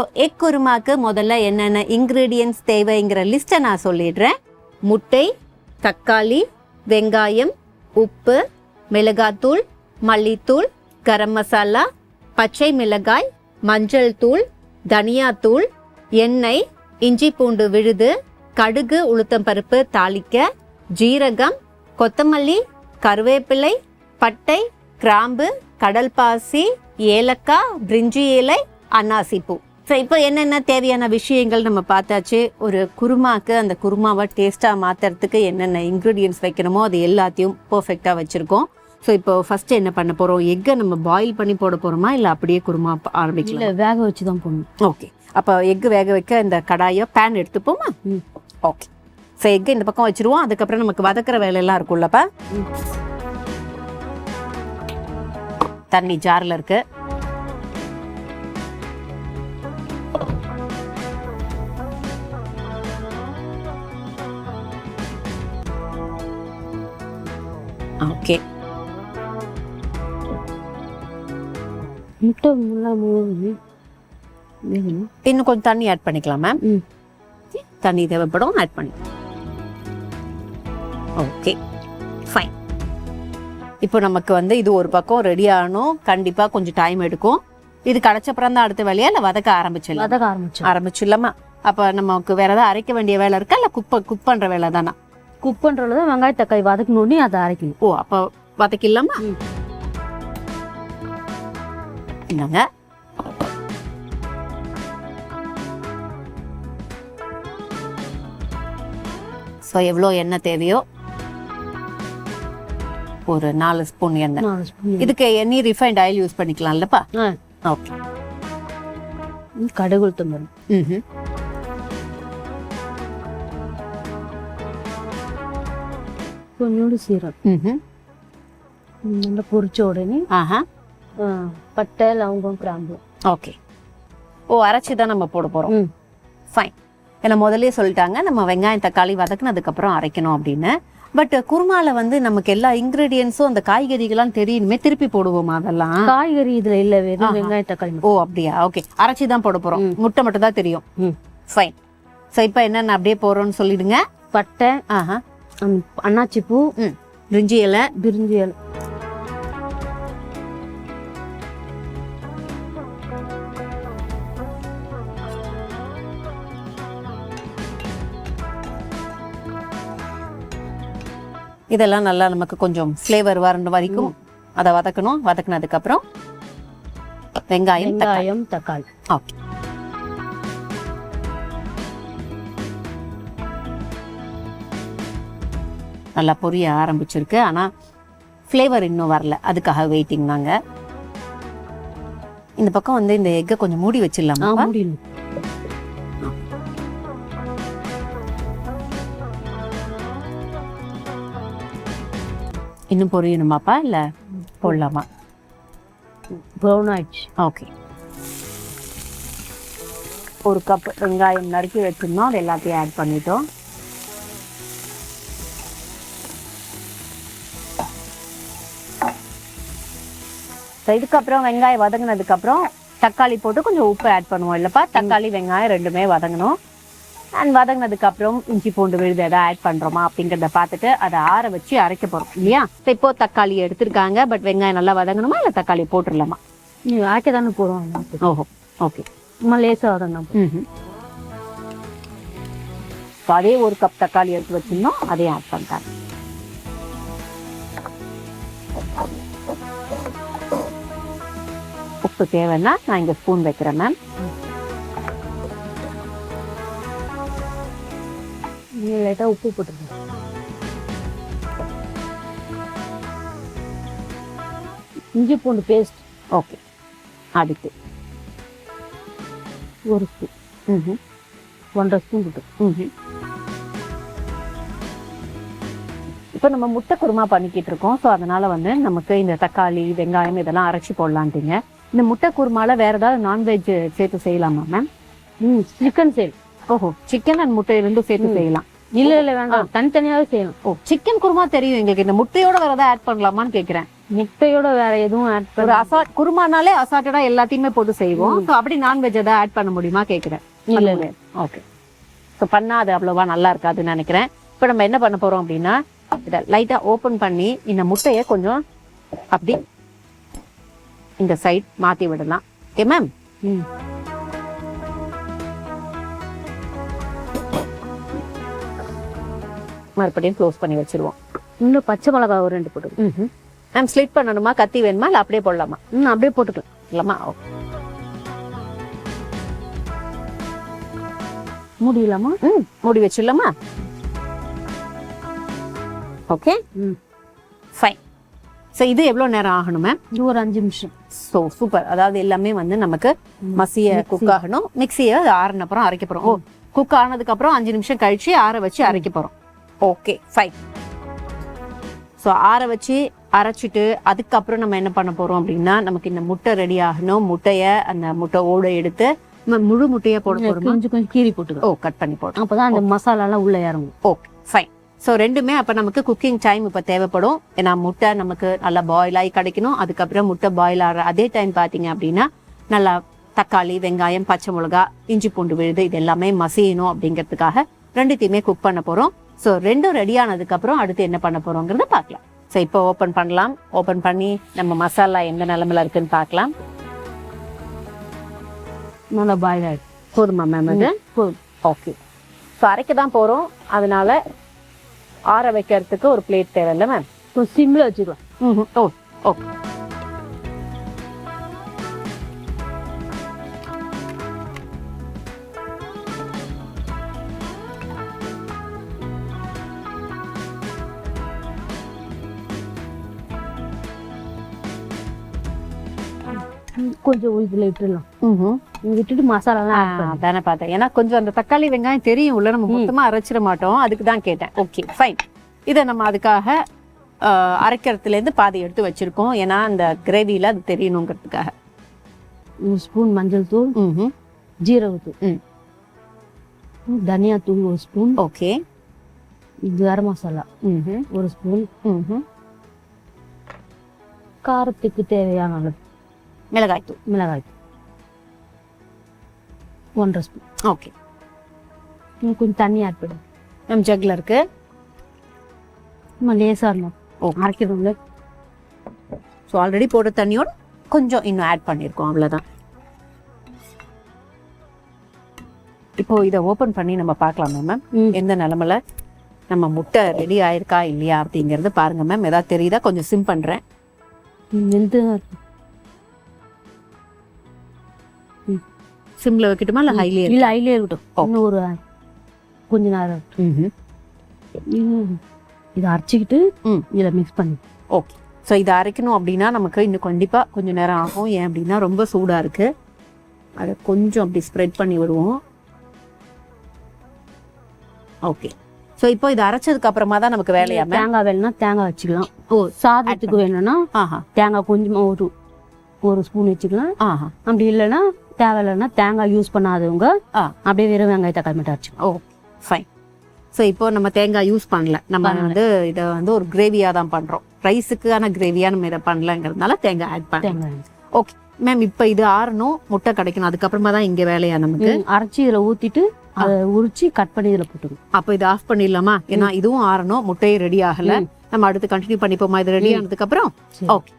So egg குருமாக்கு முதல்ல என்னென்ன இன்க்ரீடியன்ஸ் தேவைங்கிற லிஸ்ட்டை நான் சொல்லிடுறேன். முட்டை தக்காளி வெங்காயம் உப்பு மிளகாத்தூள் மல்லித்தூள் கரம் மசாலா பச்சை மிளகாய் மஞ்சள் தூள் தனியாத்தூள் எண்ணெய் இஞ்சி பூண்டு விழுது கடுகு உளுத்தம்பருப்பு தாளிக்க ஜீரகம் கொத்தமல்லி கருவேப்பிலை பட்டை கிராம்பு கடல் பாசி ஏலக்காய் பிரிஞ்சி இலை அன்னாசிப்பூ. ஸோ இப்போ என்னென்ன தேவையான விஷயங்கள் நம்ம பார்த்தாச்சு? ஒரு குருமாக்கு அந்த குருமாவை டேஸ்ட்டாக மாற்றுறதுக்கு என்னென்ன இன்க்ரீடியன்ஸ் வைக்கணுமோ அது எல்லாத்தையும் பர்ஃபெக்டாக வச்சுருக்கோம். ஸோ இப்போ ஃபர்ஸ்ட் என்ன பண்ண போகிறோம் எக்கை நம்ம பாயில் பண்ணி போட போகிறோமா இல்லை அப்படியே குருமா ஆரம்பிக்கலாம்? இல்ல வேக வச்சு தான் போடணும். ஓகே அப்போ எக்கு வேக வைக்க இந்த கடாயை பேன் எடுத்துப்போமா. ஓகே ஸோ எக்கு இந்த பக்கம் வச்சிருவோம். அதுக்கப்புறம் நமக்கு வதக்குற வேலையெல்லாம் இருக்கும்லப்பா. தண்ணி ஜாரில் இருக்கு. ஓகே முட்டை முள்ளா இன்னும் கொஞ்சம் தண்ணி ஆட் பண்ணிக்கலாம் மேம் தண்ணி தேவைப்படும் ஆட் பண்ணி. ஓகே ஃபைன் இப்போ நமக்கு வந்து இது ஒரு பக்கம் ரெடி ஆகணும். கண்டிப்பா கொஞ்சம் டைம் எடுக்கும். இது கடைச்சப்புறம் தான் அடுத்த வேலையா? இல்லை வதக்க ஆரம்பிச்சிடலாம்? வதக்க ஆரம்பிச்சோம் ஆரம்பிச்சிடலாமா? அப்ப நமக்கு வேற ஏதாவது அரைக்க வேண்டிய வேலை இருக்கா? இல்ல குக் குக் பண்ற வேலை தானா? குக் பண்றதுல தான் வெங்காய தக்காளி வதக்கணுன்னே அதை அரைக்கணும். ஓ அப்ப வதக்கிடலாமா. என்னங்க ஸோ எவ்வளோ எண்ணெய் தேவையோ ஒரு நாலு ஸ்பூன் எண்ணெய். நாலு ஸ்பூன் இதுக்கு எண்ணெய் ரிஃபைண்ட் ஆயில் யூஸ் பண்ணிக்கலாம்லப்பா. ஓகே கடுகு உளுத்தம் ம் கொஞ்சோண்டு சீரகம் நல்லா பொரிச்ச உடனே பட்டை லவங்கம் கிராம்பு. ஓகே. ஓ அரைச்சி தான் நம்ம போட போறோம். ம். ஃபைன் ஏன்னா முதல்லயே சொல்லிட்டாங்க நம்ம வெங்காயம் தக்காளி வதக்குனதுக்கு அப்புறம் அரைக்கணும் அப்படின்னு. பட் குருமால வந்து நமக்கு எல்லா இன்கிரீடியன்ஸும் அந்த காய்கறிகள்லாம் தெரியணுமே திருப்பி போடுவோமா அதெல்லாம்? காய்கறி இதுல இல்ல வெறும். வெங்காய தக்காளி. ஓ அப்படியா? ஓகே அரைச்சி தான் போட போறோம். முட்டை மட்டும் தான் தெரியும். ம். ஃபைன் ஸோ இப்போ என்னென்ன அப்படியே போறோம்னு சொல்லிடுங்க. பட்டை ஆஹா. ம், அன்னாச்சி பூ பிரிஞ்சி இலை. பிரிஞ்சி இலை. இதெல்லாம் நல்லா நமக்கு கொஞ்சம் ஃப்ளேவர் வரணும் வரைக்கும். அதை வதக்கணும். வதக்குனதுக்கு அப்புறம் வெங்காயம் வெங்காயம் தக்காளி. ஓகே. நல்லா பொரிய ஆரம்பிச்சிருக்கு. ஆனா ஃப்ளேவர் இன்னும் வரல. அதுக்காக வெயிட்டிங் நாங்க. இந்த பக்கம் வந்து இந்த எக்கை கொஞ்சம் மூடி வச்சிடலாமா முடியணும் இன்னும் பொரியணுமாப்பா? இல்ல போடலாமா? ப்ரௌன் ஆயிடுச்சு. ஓகே ஒரு கப் வெங்காயம் நறுக்கி வச்சிருந்தோம். அது எல்லாத்தையும் ஆட் பண்ணிட்டோம். இதுக்கப்புறம் வெங்காயம் வதங்கினதுக்கு அப்புறம் தக்காளி போட்டு கொஞ்சம் உப்பு ஆட் பண்ணுவோம் இல்லப்பா? தக்காளி வெங்காயம் ரெண்டுமே வதங்கணும். அண்ட் வதங்கினதுக்கு அப்புறம் இஞ்சி பூண்டு விழுது எதாவது ஆட் பண்றோமா அப்படிங்கிறத பார்த்துட்டு அதை ஆற வச்சு அரைக்க போறோம் இல்லையா? இப்போ தக்காளி எடுத்திருக்காங்க பட் வெங்காயம் நல்லா வதங்கணுமா இல்லை தக்காளி போட்டுடலாமா? நீ ஆக்க தானே போடுவோம் ஓஹோ ஓகே சும்மா லேசா வதங்க ம்ஹும். So, அதே ஒரு கப் தக்காளி எடுத்து வச்சிருந்தோம் அதையும் ஆட் பண்ணிட்டாங்க. உப்பு தேவைன்னா நான் இங்க ஸ்பூன் வைக்கிறேன் மேம் நீ லைட்டா உப்பு போட்டுருங்க இஞ்சி பூண்டு பேஸ்ட் ஓகே அடுத்து. ஒரு ஸ்பூன் ம்ஹும். ஒன்றரை ஸ்பூன் போட்டு. ம்ஹும். இப்போ நம்ம முட்டை குருமா பண்ணிக்கிட்டு இருக்கோம். ஸோ அதனால வந்து நமக்கு இந்த தக்காளி வெங்காயம் இதெல்லாம் அரைச்சி போடலான்ட்டீங்க. இந்த முட்டை குருமால வேற ஏதாவது நான்வெஜ் சேர்த்து செய்யலாமா மேம் ம் சிக்கன் சேல். ஓஹோ சிக்கன் அண்ட் முட்டை ரெண்டும் சேர்த்து. செய்யலாம். இல்ல இல்ல வேண்டாம். தனித்தனியாவே செய்யணும். ஓ சிக்கன் குருமா தெரியும் எங்களுக்கு. இந்த முட்டையோட வேற ஏதாவது ஆட் பண்ணலாமான்னு கேக்குறேன். முட்டையோட வேற எதுவும் ஆட் ஒரு பண்ண அசா குருமானாலே அசாட்டடா எல்லாத்தையுமே போட்டு செய்வோம். ஸோ அப்படி நான்வெஜ் ஏதாவது ஆட் பண்ண முடியுமா கேட்குறேன் இல்ல இல்ல. ஓகே ஸோ பண்ணால் அது அவ்வளோவா நல்லா இருக்காதுன்னு நினைக்கிறேன். இப்போ நம்ம என்ன பண்ண போறோம் அப்படின்னா இதை லைட்டாக ஓப்பன் பண்ணி இந்த முட்டையை கொஞ்சம் அப்படி இந்த சைட் மாற்றி விடலாம். ஓகே மேம் ம். மறுபடியும் க்ளோஸ் பண்ணி வச்சிருவோம். இன்னும் பச்சை மிளகாய் ஒரு ரெண்டு போட்டு மேம் ஸ்லிட் பண்ணணுமா? கத்தி வேணுமா? இல்லை அப்படியே போடலாமா? ம் அப்படியே போட்டுக்கலாம். இல்லைம்மா ஓகே முடியலாமா ம் மூடி வச்சிடலாமா? ஓகே ம். ஃபைன் ஸோ இது எவ்வளோ நேரம் ஆகணும் மேம் இது ஒரு அஞ்சு நிமிஷம். ஸோ சூப்பர் அதாவது எல்லாமே வந்து நமக்கு மசிய குக் ஆகணும். மிக்சியை ஆறின அப்புறம் அரைக்க போறோம். ஓ குக் ஆனதுக்கு அப்புறம் அஞ்சு நிமிஷம் கழிச்சு ஆற வச்சு அரைக்க போறோம். ஓகே ஃபைன் ஸோ ஆற வச்சு அரைச்சிட்டு அதுக்கப்புறம் நம்ம என்ன பண்ண போறோம் அப்படின்னா நமக்கு இந்த முட்டை ரெடி ஆகணும். முட்டையை அந்த முட்டை ஓட எடுத்து முழு முட்டையை போட போறோமா? கொஞ்சம் கொஞ்சம் கீறி போட்டுக்கலாம் ஓ கட் பண்ணி போடுறோம் அப்பதான் அந்த மசாலா எல்லாம் உள்ள இறங்கும். ஓகே ஃபைன் ஸோ ரெண்டுமே அப்போ நமக்கு குக்கிங் டைம் இப்போ தேவைப்படும். ஏன்னா முட்டை நமக்கு நல்லா பாயில் ஆகி கிடைக்கணும். அதுக்கப்புறம் முட்டை பாயில் ஆகிற அதே டைம் பார்த்தீங்க அப்படின்னா நல்லா தக்காளி வெங்காயம் பச்சை மிளகா இஞ்சி பூண்டு விழுது இது எல்லாமே மசியணும் அப்படிங்கிறதுக்காக ரெண்டுத்தையுமே குக் பண்ண போகிறோம் ஸோ ரெண்டும் ரெடி ஆனதுக்கப்புறம் அடுத்து என்ன பண்ண போகிறோங்கிறத பார்க்கலாம். ஸோ இப்போ ஓப்பன் பண்ணலாம். ஓப்பன் பண்ணி நம்ம மசாலா எந்த நிலமையில இருக்குன்னு பார்க்கலாம். நல்லா பாயில் ஆயிடும் போதுமா மேம் அது? ஓகே ஸோ அரைக்க தான் போகிறோம் அதனால ஆற வைக்கிறதுக்கு ஒரு பிளேட் தேவையில்ல மேம் இப்போ சிம்ல வச்சுக்கலாம் ம்ஹும். ஓ ஓகே கொஞ்சம் இதுல விட்டுடலாம் விட்டுட்டு மசாலா எல்லாம் ஆட் ஆ, பண்ணி அதானே பார்த்தேன். ஏன்னா கொஞ்சம் அந்த தக்காளி வெங்காயம் தெரியும் உள்ள நம்ம மொத்தமா அரைச்சிட மாட்டோம். அதுக்கு தான் கேட்டேன். ஓகே ஃபைன் இதை நம்ம அதுக்காக ஆ, அரைக்கிறதுல இருந்து பாதி எடுத்து வச்சிருக்கோம். ஏன்னா அந்த கிரேவில அது தெரியணுங்கிறதுக்காக. ஒரு ஸ்பூன் மஞ்சள் தூள். ஜீரகத்தூள். தனியா தூள் ஒரு ஸ்பூன் ஓகே. கரம் மசாலா. ஒரு ஸ்பூன். காரத்துக்கு தேவையான அளவு. மிளகாய் தூள் மிளகாய் தூள். ஒன்றரை ஸ்பூன். ஓகே. இன்னும் கொஞ்சம் தண்ணி ஆட் பண்ணும் நம்ம ஜக்ல இருக்கு. நம்ம லேசா இருந்தால் ஓ. அரைக்கணும்ல ஸோ ஆல்ரெடி போட்ட தண்ணியோட கொஞ்சம் இன்னும் ஆட் பண்ணியிருக்கோம் அவ்வளோதான் இப்போ இதை ஓப்பன் பண்ணி நம்ம பார்க்கலாமா மேம். எந்த நிலமையில நம்ம முட்டை ரெடி ஆயிருக்கா இல்லையா அப்படிங்கறது பாருங்க மேம் ஏதாவது தெரியுதா? கொஞ்சம் சிம் பண்றேன். வெந்து சிம்ல வைக்கட்டுமா இல்ல ஹைலியே இல்ல ஐலே இருக்கட்டும். இன்னும் ஒரு கொஞ்ச நேரம் இது- இதை அரைச்சிக்கிட்டு. இதில் மிக்ஸ் பண்ணி. ஓகே ஸோ இதை அரைக்கணும் அப்படின்னா நமக்கு இன்னும் கண்டிப்பா கொஞ்சம் நேரம் ஆகும். ஏன் அப்படின்னா ரொம்ப சூடா இருக்கு. அதை கொஞ்சம் அப்படி ஸ்ப்ரெட் பண்ணி விடுவோம். ஓகே ஸோ இப்போ இதை அரைச்சதுக்கு அப்புறமா தான் நமக்கு வேலையா தேங்காய் வேணும்னா தேங்காய் வச்சுக்கலாம். ஓ சாதத்துக்கு வேணும்னா ஆஹா. தேங்காய் கொஞ்சமா ஒரு ஒரு ஸ்பூன் வச்சுக்கலாம். ஆஹா. அப்படி இல்லைன்னா தேவையில்லைன்னா தேங்காய் யூஸ் பண்ணாதவங்க. அப்படியே வெறும் வெங்காய தக்காளி மட்டும் அரைச்சிக்கலாம் ஓ ஃபைன் ஸோ இப்போ நம்ம தேங்காய் யூஸ் பண்ணல. நம்ம. வந்து இதை வந்து ஒரு கிரேவியாக தான் பண்ணுறோம் ரைஸுக்கான கிரேவியாக நம்ம இதை பண்ணலங்கிறதுனால தேங்காய் ஆட் தேங்காய் ஓகே மேம் இப்போ இது ஆறணும் முட்டை கிடைக்கணும். அதுக்கப்புறமா தான் இங்கே வேலையா நமக்கு? அரைச்சி இதில் ஊத்திட்டு அதை உரிச்சு கட் பண்ணி இதில் போட்டுக்கணும். அப்போ இதை ஆஃப் பண்ணிடலாமா? ஏன்னா இதுவும் ஆறணும் முட்டையும் ரெடி ஆகல. நம்ம அடுத்து கண்டினியூ பண்ணிப்போமா இது ரெடி ம். ஆனதுக்கு அப்புறம் சரி. ஓகே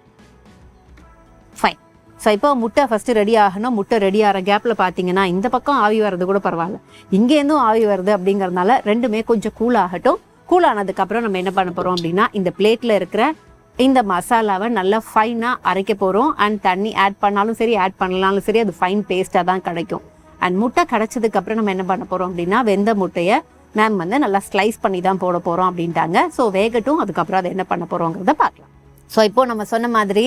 ஃபைன் ஸோ இப்போ முட்டை ஃபஸ்ட்டு ரெடி ஆகணும். முட்டை ரெடி ஆகிற கேப்பில் பார்த்தீங்கன்னா இந்த பக்கம் ஆவி வர்றது கூட பரவாயில்ல. இங்கேருந்தும் ஆவி வருது அப்படிங்கறதுனால ரெண்டுமே கொஞ்சம் கூல் ஆகட்டும். கூல் ஆனதுக்கப்புறம் நம்ம என்ன பண்ண போகிறோம் அப்படின்னா இந்த பிளேட்டில் இருக்கிற இந்த மசாலாவை நல்லா ஃபைனாக அரைக்க போகிறோம் அண்ட் தண்ணி ஆட் பண்ணாலும் சரி ஆட் பண்ணலாலும் சரி அது ஃபைன் பேஸ்ட்டாக தான் கிடைக்கும். அண்ட் முட்டை கிடச்சதுக்கப்புறம் நம்ம என்ன பண்ண போகிறோம் அப்படின்னா வெந்த முட்டையை மேம் வந்து நல்லா ஸ்லைஸ் பண்ணி தான் போட போகிறோம் அப்படின்ட்டாங்க. ஸோ வேகட்டும். அதுக்கப்புறம் அதை என்ன பண்ண போகிறோங்கிறத பார்க்கலாம். ஸோ இப்போது நம்ம சொன்ன மாதிரி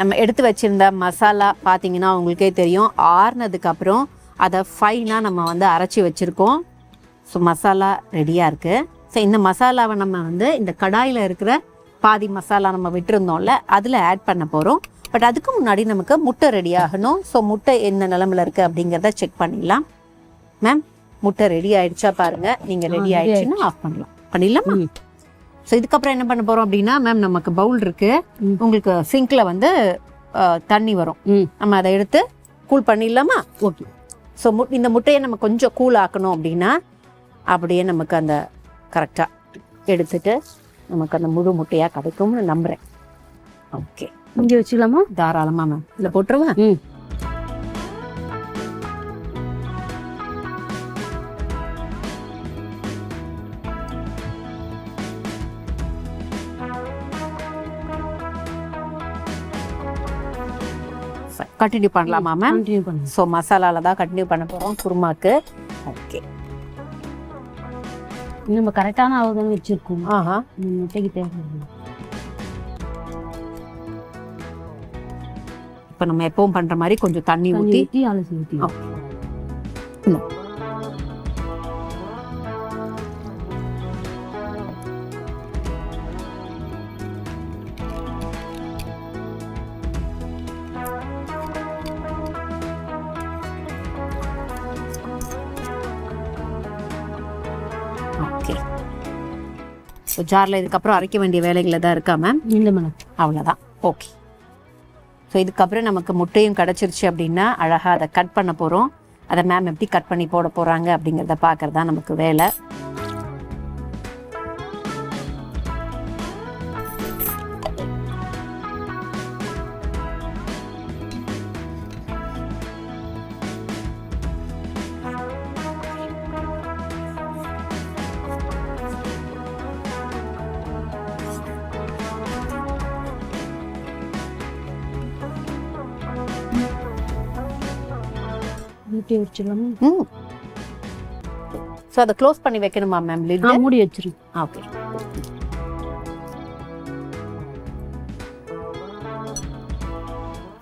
நம்ம எடுத்து வச்சிருந்த மசாலா பார்த்தீங்கன்னா உங்களுக்கே தெரியும். ஆறுனதுக்கு அப்புறம் அதை ஃபைனாக நம்ம வந்து அரைச்சி வச்சுருக்கோம். ஸோ மசாலா ரெடியாக இருக்குது ஸோ இந்த மசாலாவை நம்ம வந்து இந்த கடாயில் இருக்கிற பாதி மசாலா நம்ம விட்டுருந்தோம்ல அதில் ஆட் பண்ண போகிறோம் பட் அதுக்கு முன்னாடி நமக்கு முட்டை ரெடி ஆகணும். ஸோ முட்டை என்ன நிலமையில இருக்குது அப்படிங்கிறத செக் பண்ணிடலாம். மேம் முட்டை ரெடி ஆயிடுச்சா பாருங்க. நீங்கள் ரெடி ஆயிடுச்சுன்னா ஆஃப் பண்ணலாம் பண்ணிடலாமா. ஸோ இதுக்கப்புறம் என்ன பண்ண போறோம் அப்படின்னா மேம் நமக்கு பவுல் இருக்கு. ம். உங்களுக்கு சிங்க்ல வந்து தண்ணி வரும். நம்ம அதை எடுத்து கூல் பண்ணிடலாமா? ஓகே. ஸோ மு இந்த முட்டையை நம்ம கொஞ்சம் கூல் ஆக்கணும் அப்படின்னா அப்படியே நமக்கு அந்த கரெக்டாக எடுத்துட்டு நமக்கு அந்த முழு முட்டையாக கிடைக்கும்னு நம்புகிறேன் ஓகே இங்கே வச்சுக்கலாமா தாராளமாக மேம் இதில் போட்டுருவேன் ம். கண்டினியூ பண்ணலாமா மேம் கண்டினியூ பண்ணுங்க. ஸோ மசாலால தான் கண்டினியூ பண்ண போகிறோம் குருமாக்கு. ஓகே நம்ம கரெக்டான அளவு தானே வச்சிருக்கோம். ஆஹா. முட்டைக்கு தேவை இப்போ நம்ம எப்பவும் பண்ணுற மாதிரி கொஞ்சம் தண்ணி ஊற்றி அலசி ஊற்றி ஸோ ஜாரில் இதுக்கப்புறம் அரைக்க வேண்டிய வேலைகள் தான் இருக்கா மேம் இல்லை மேடம் அவ்வளோதான் ஓகே ஸோ இதுக்கப்புறம் நமக்கு முட்டையும் கிடச்சிருச்சு அப்படின்னா அழகாக அதை கட் பண்ண போகிறோம் அதை மேம் எப்படி கட் பண்ணி போட போகிறாங்க அப்படிங்கிறத பார்க்கறது தான் நமக்கு வேலை. வச்சிடலாமா? ம். ஸோ அதை க்ளோஸ் பண்ணி வைக்கணுமா மேம் லிட் மூடி வச்சிருங்க ஓகே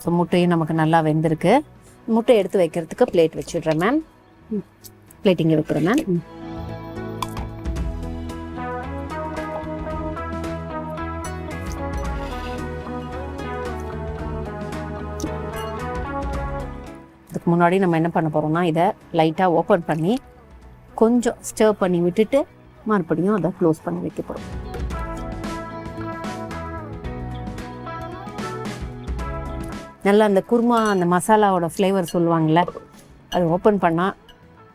ஸோ முட்டையும் நமக்கு நல்லா வெந்திருக்கு. முட்டை எடுத்து வைக்கிறதுக்கு பிளேட் வச்சிடுறேன் மேம். பிளேட் இங்கே வைக்கிறேன் மேம் முன்னாடி நம்ம என்ன பண்ண போறோம்னா இதை லைட்டாக ஓப்பன் பண்ணி கொஞ்சம் ஸ்டர் பண்ணி விட்டுட்டு மறுபடியும் அதை க்ளோஸ் பண்ணி வைக்க போகிறோம் நல்லா அந்த குருமா அந்த மசாலாவோட ஃப்ளேவர் சொல்லுவாங்கள்ல அது ஓப்பன் பண்ணால்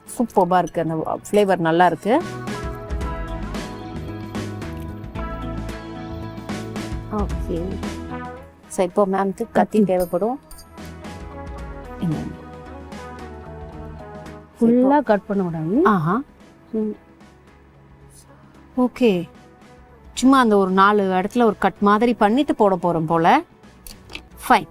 சூப்பராக இருக்குது அந்த ஃப்ளேவர் நல்லா இருக்குது ஓகே ஸோ இப்போ மேம்க்கு கத்தி. தேவைப்படும். இந்தாங்க. ஃபுல்லாக கட் பண்ண விடாது ஆஹா. ஓகே. சும்மா அந்த ஒரு நாலு இடத்துல ஒரு கட் மாதிரி பண்ணிட்டு போட போகிறோம் போல. ஃபைன்.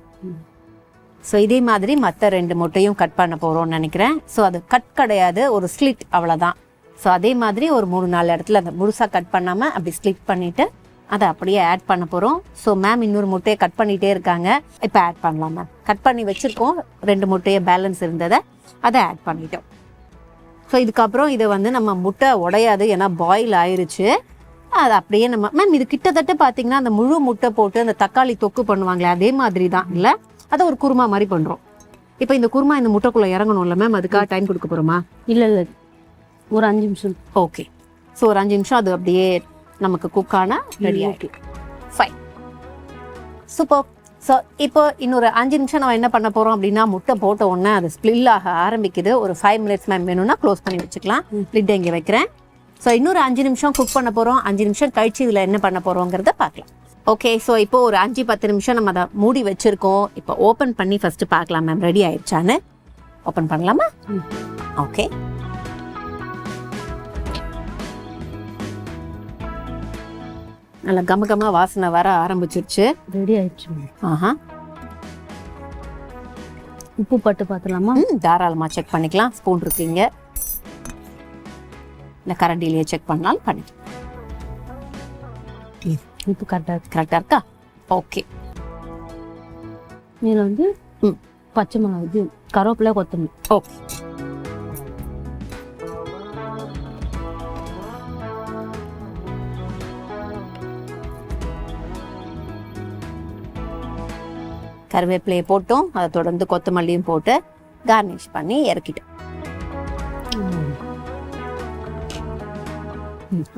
ஸோ இதே மாதிரி மற்ற ரெண்டு முட்டையும் கட் பண்ண போகிறோம்னு நினைக்கிறேன். ஸோ அது கட் கிடையாது ஒரு ஸ்லிட் அவ்வளோதான் ஸோ அதே மாதிரி ஒரு மூணு நாலு இடத்துல அந்த முழுசாக கட் பண்ணாமல் அப்படி ஸ்லிட் பண்ணிவிட்டு அதை அப்படியே ஆட் பண்ண போகிறோம் ஸோ மேம் இன்னொரு முட்டையை கட் பண்ணிகிட்டே இருக்காங்க. இப்போ ஆட் பண்ணலாம் மேம் கட் பண்ணி வச்சுருக்கோம். ரெண்டு முட்டையை பேலன்ஸ் இருந்ததை அதை ஆட் பண்ணிட்டோம். ஸோ இதுக்கப்புறம் இதை வந்து நம்ம முட்டை உடையாது. ஏன்னா பாயில் ஆயிருச்சு. அது அப்படியே நம்ம மேம் இது கிட்டத்தட்ட பார்த்தீங்கன்னா அந்த முழு முட்டை போட்டு அந்த தக்காளி தொக்கு பண்ணுவாங்களே அதே மாதிரி தான் இல்லை? அதை ஒரு குருமா மாதிரி பண்ணுறோம் இப்போ இந்த குருமா இந்த முட்டைக்குள்ளே இறங்கணும்ல மேம் அதுக்காக டைம் கொடுக்க போகிறோமா இல்லை இல்லை. ஒரு அஞ்சு நிமிஷம். ஓகே ஸோ ஒரு அஞ்சு நிமிஷம் அது அப்படியே நமக்கு குக் ஆனா ரெடி ஆகிட்டு ஃபைன் சூப்பர் ஸோ இப்போ இன்னொரு அஞ்சு நிமிஷம் நம்ம என்ன பண்ண போகிறோம் அப்படின்னா முட்டை போட்ட உடனே அது ஸ்பில் ஆக ஆரம்பிக்குது. ஒரு ஃபைவ் மினிட்ஸ் மேம் வேணும்னா க்ளோஸ் பண்ணி வச்சுக்கலாம். லிட் இங்கே வைக்கிறேன். ஸோ இன்னொரு அஞ்சு நிமிஷம் குக் பண்ண போகிறோம் அஞ்சு நிமிஷம் கழிச்சு இதில் என்ன பண்ண போகிறோங்கிறத பார்க்கலாம். ஓகே ஸோ இப்போ ஒரு அஞ்சு பத்து நிமிஷம் நம்ம அதை மூடி வச்சிருக்கோம். இப்போ ஓப்பன் பண்ணி ஃபர்ஸ்ட் பார்க்கலாம் மேம் ரெடி ஆயிடுச்சான்னு. ஓப்பன் பண்ணலாமா. ஓகே நல்ல கம கம வாசனை வர ஆரம்பிச்சிருச்சு. ரெடி ஆயிடுச்சு ஆஹா. உப்பு பட்டு பார்த்துலாமா தாராளமாக செக் பண்ணிக்கலாம். ஸ்பூன் இருக்கீங்க. இல்லை கரண்டிலேயே செக் பண்ணாலும் பண்ணி உப்பு கரெக்டாக கரெக்டாக இருக்கா. ஓகே இதில் வந்து ம். பச்சை மிளகா இது கருவேப்பிலை கொத்தமல்லி. ஓகே கருவேப்பிலையை போட்டோம். அதை தொடர்ந்து கொத்தமல்லியும் போட்டு கார்னிஷ் பண்ணி இறக்கிட்டோம்.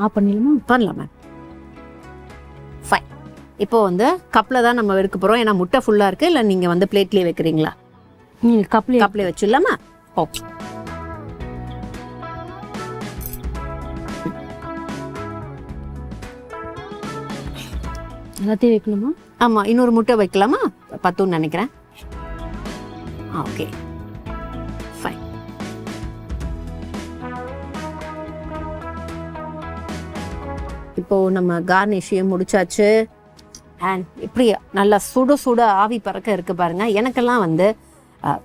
ஆஃப் பண்ணிடலாமா? பண்ணலாம் மேம் இப்போ வந்து கப்பில் தான் நம்ம எடுக்க போகிறோம் ஏன்னா முட்டை ஃபுல்லாக இருக்குது இல்லை நீங்கள் வந்து பிளேட்லேயே வைக்கிறீங்களா? நீ கப்லி கப்லேயே வச்சிடலாமா? ஓகே எல்லாத்தையும் வைக்கணுமா? ஆமாம் இன்னொரு முட்டை வைக்கலாமா? பத்துன்னு நினைக்கிறேன். ஓகே. ஃபைன் இப்போ நம்ம கார்னிஷையும் முடிச்சாச்சு. அண்ட் இப்படி நல்லா சுட சுட ஆவி பறக்க இருக்கு பாருங்க. எனக்கெல்லாம் வந்து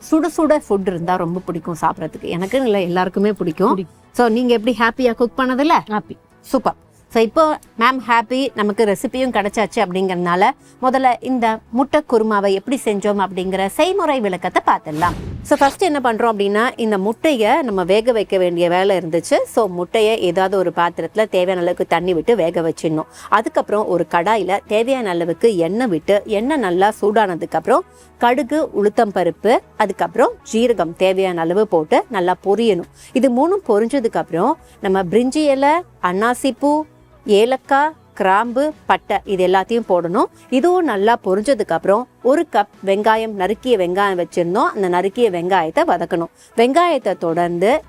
சுட சுட ஃபுட் இருந்தால் ரொம்ப பிடிக்கும் சாப்பிட்றதுக்கு. எனக்கு இல்லை எல்லாருக்குமே பிடிக்கும். ஸோ நீங்கள் எப்படி ஹாப்பியாக குக் பண்ணதில்ல? ஹாப்பி சூப்பர் ஸோ இப்போ மேம் ஹாப்பி நமக்கு ரெசிபியும் கிடைச்சாச்சு அப்படிங்கறதுனால முதல்ல இந்த முட்டை குருமாவை எப்படி செஞ்சோம் அப்படிங்கிற செய்முறை விளக்கத்தை பார்த்துடலாம். ஸோ ஃபஸ்ட்டு என்ன பண்ணுறோம் அப்படின்னா இந்த முட்டையை நம்ம வேக வைக்க வேண்டிய வேலை இருந்துச்சு. ஸோ முட்டையை ஏதாவது ஒரு பாத்திரத்தில் தேவையான அளவுக்கு தண்ணி விட்டு வேக வச்சிடணும். அதுக்கப்புறம் ஒரு கடாயில் தேவையான அளவுக்கு எண்ணெய் விட்டு எண்ணெய் நல்லா சூடானதுக்கப்புறம் கடுகு உளுத்தம் பருப்பு அதுக்கப்புறம் ஜீரகம் தேவையான அளவு போட்டு நல்லா பொரியணும். இது மூணும் பொரிஞ்சதுக்கப்புறம் நம்ம பிரிஞ்சி இலை அன்னாசிப்பூ ஏலக்காய் கிராம்பு பட்டை இது எல்லாத்தையும் போடணும். இதுவும் நல்லா பொரிஞ்சதுக்கப்புறம் ஒரு கப் வெங்காயம் நறுக்கிய வெங்காயம் வச்சுருந்தோம். அந்த நறுக்கிய வெங்காயத்தை வதக்கணும். வெங்காயத்தை தொடர்ந்து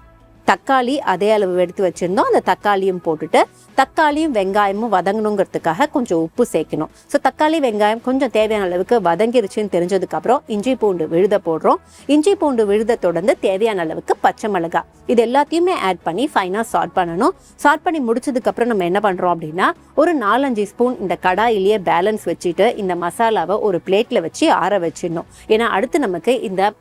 தக்காளி அதே அளவு எடுத்து வச்சிருந்தோம். அந்த தக்காளியும் போட்டுட்டு தக்காளியும் வெங்காயமும் வதங்கணுங்கிறதுக்காக கொஞ்சம் உப்பு சேர்க்கணும். ஸோ தக்காளி வெங்காயம் கொஞ்சம் தேவையான அளவுக்கு வதங்கிருச்சுன்னு தெரிஞ்சதுக்கப்புறம் இஞ்சி பூண்டு விழுத போடுறோம். இஞ்சி பூண்டு விழுத தொடர்ந்து தேவையான அளவுக்கு பச்சை மிளகாய் இது எல்லாத்தையுமே ஆட் பண்ணி ஃபைனாக சார்ட் பண்ணணும். சார்ட் பண்ணி முடிச்சதுக்கப்புறம் நம்ம என்ன பண்ணுறோம் அப்படின்னா ஒரு நாலஞ்சு ஸ்பூன் இந்த கடாயிலேயே பேலன்ஸ் வச்சுட்டு இந்த மசாலாவை ஒரு பிளேட்டில் வச்சு ஆற வச்சிடணும். ஏன்னா அடுத்து நமக்கு இந்த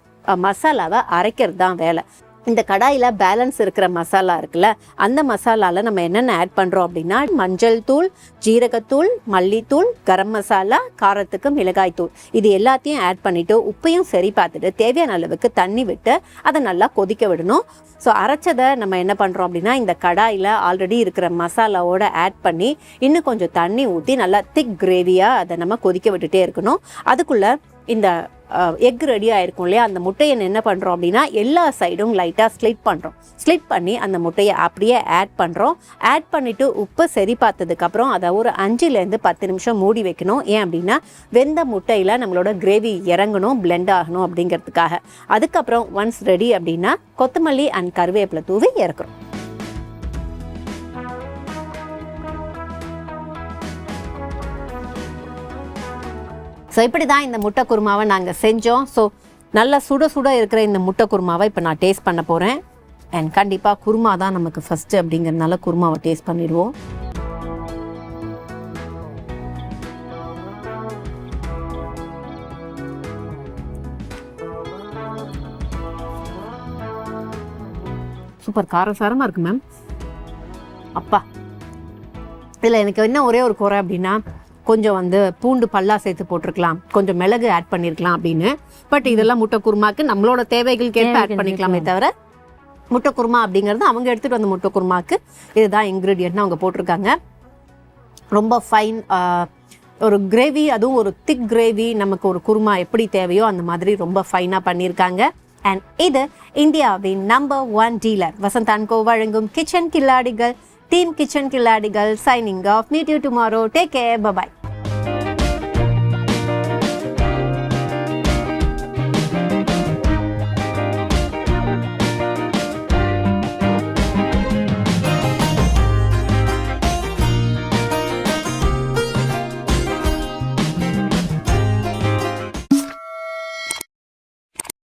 மசாலாவை அரைக்கிறது தான் வேலை. இந்த கடாயில் பேலன்ஸ் இருக்கிற மசாலா இருக்குல்ல அந்த மசாலாவில் நம்ம என்னென்ன ஆட் பண்ணுறோம் அப்படின்னா மஞ்சள் தூள் ஜீரகத்தூள் மல்லித்தூள் கரம் மசாலா காரத்துக்கு மிளகாய் தூள். இது எல்லாத்தையும் ஆட் பண்ணிவிட்டு உப்பையும் சரி பார்த்துட்டு தேவையான அளவுக்கு தண்ணி விட்டு அதை நல்லா கொதிக்க விடணும். ஸோ அரைச்சதை நம்ம என்ன பண்ணுறோம் அப்படின்னா இந்த கடாயில் ஆல்ரெடி இருக்கிற மசாலாவோட ஆட் பண்ணி இன்னும் கொஞ்சம் தண்ணி ஊற்றி நல்லா திக் கிரேவியாக அதை நம்ம கொதிக்க விட்டுட்டே இருக்கணும். அதுக்குள்ளே இந்த எக் ரெடி ஆயிருக்கும் இல்லையா? அந்த முட்டையை என்ன பண்ணுறோம் அப்படின்னா எல்லா சைடும் லைட்டாக ஸ்லிட் பண்ணுறோம் ஸ்லிட் பண்ணி அந்த முட்டையை அப்படியே ஆட் பண்ணுறோம் ஆட் பண்ணிவிட்டு உப்பு சரி பார்த்ததுக்கப்புறம் அதை ஒரு அஞ்சுலேருந்து பத்து நிமிஷம் மூடி வைக்கணும். ஏன் அப்படின்னா வெந்த முட்டையில் நம்மளோட கிரேவி இறங்கணும் பிளெண்ட் ஆகணும் அப்படிங்கிறதுக்காக. அதுக்கப்புறம் ஒன்ஸ் ரெடி அப்படின்னா கொத்தமல்லி அண்ட் கருவேப்பிலை தூவி இறக்குறோம். ஸோ இப்படி தான் இந்த முட்டை குருமாவை நாங்கள் செஞ்சோம். ஸோ நல்லா சுட சுட இருக்கிற இந்த முட்டை குருமாவை இப்போ நான் டேஸ்ட் பண்ண போகிறேன் அண்ட் கண்டிப்பாக குருமா தான் நமக்கு ஃபஸ்ட்டு அப்படிங்கிறதுனால குருமாவை டேஸ்ட் பண்ணிடுவோம். சூப்பர் காரசாரமாக இருக்கு மேம் அப்பா. இதில் எனக்கு என்ன ஒரே ஒரு குறை அப்படின்னா கொஞ்சம் வந்து பூண்டு பல்லா சேர்த்து போட்டிருக்கலாம். கொஞ்சம் மிளகு ஆட் பண்ணியிருக்கலாம் அப்படின்னு. பட் இதெல்லாம் முட்டை குருமாக்கு நம்மளோட தேவைகளுக்கு ஏற்ப ஆட் பண்ணிக்கலாமே தவிர முட்டை குருமா அப்படிங்கிறது அவங்க எடுத்துகிட்டு வந்த முட்டை குருமாக்கு இதுதான் இன்க்ரீடியன்ட்னு அவங்க போட்டிருக்காங்க. ரொம்ப ஃபைன் ஒரு கிரேவி அதுவும் ஒரு திக் கிரேவி நமக்கு ஒரு குருமா எப்படி தேவையோ அந்த மாதிரி ரொம்ப ஃபைனாக பண்ணியிருக்காங்க அண்ட் இது இந்தியாவின் நம்பர் ஒன் டீலர் வசந்தான்கோ வழங்கும் கிச்சன் கில்லாடிகள். Team kitchen கில்லாடிகள் signing off meet you tomorrow take care bye bye